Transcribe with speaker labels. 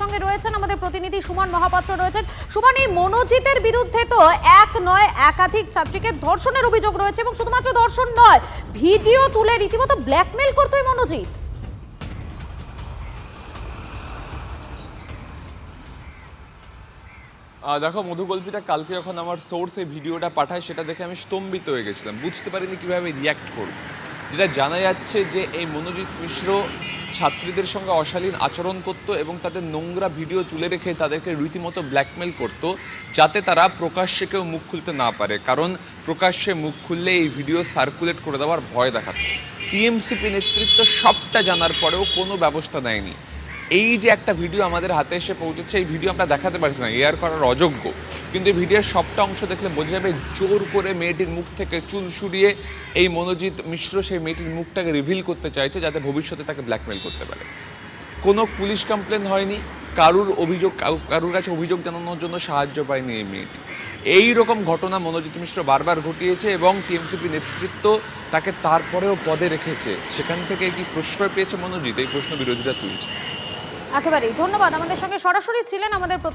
Speaker 1: সঙ্গে রয়েছেন আমাদের প্রতিনিধি সুমন মহাপাত্র রয়েছেন। সুমন, এই মনোজিতের বিরুদ্ধে তো এক নয়, একাধিক ছাত্রীকে ধর্ষণের অভিযোগ রয়েছে এবং শুধুমাত্র ধর্ষণ নয়, ভিডিও তুলে রীতিমতো ব্ল্যাকমেল করতো মনোজিৎ।
Speaker 2: দেখো মধুকল্পিতা কালকে যখন আমার সোর্স এই ভিডিওটা পাঠায়, সেটা দেখে আমি স্তম্ভিত হয়ে গেছিলাম। বুঝতে পারিনি কীভাবে রিয়াক্ট করব। যেটা জানা যাচ্ছে যে এই মনোজিৎ মিশ্র ছাত্রীদের সঙ্গে অশালীন আচরণ করত এবং তাদের নোংরা ভিডিও তুলে রেখে তাদেরকে রীতিমতো ব্ল্যাকমেল করত, যাতে তারা প্রকাশ্যে কেউ মুখ খুলতে না পারে। কারণ প্রকাশ্যে মুখ খুললে এই ভিডিও সার্কুলেট করে দেওয়ার ভয় দেখাতো। টিএমসিপি নেতৃত্ব সবটা জানার পরেও কোনো ব্যবস্থা নেয়নি। এই যে একটা ভিডিও আমাদের হাতে এসে পৌঁছেছে, এই ভিডিও আমরা দেখাতে পারছি না এয়ার করার অযোগ্য। কিন্তু এই ভিডিওর সবটা অংশ দেখলে বোঝা যাবে জোর করে মেয়েটির মুখ থেকে চুল সরিয়ে এই মনোজিৎ মিশ্র সেই মেয়েটির মুখটাকে রিভিল করতে চাইছে যাতে ভবিষ্যতে তাকে ব্ল্যাকমেল করতে পারে। কোনো পুলিশ কমপ্লেন হয়নি, কারুর অভিযোগ কারুর কাছে অভিযোগ জানানোর জন্য সাহায্য পায়নি এই মেয়েটি। এই রকম ঘটনা মনোজিৎ মিশ্র বারবার ঘটিয়েছে এবং টিএমসিপি নেতৃত্ব তাকে তারপরেও পদে রেখেছে। সেখান থেকে কি প্রশ্রয় পেয়েছে মনোজিৎ? এই প্রশ্ন বিরোধীরা তুলছে।
Speaker 1: একেবারেই। ধন্যবাদ। আমাদের সঙ্গে সরাসরি ছিলেন আমাদের প্রতি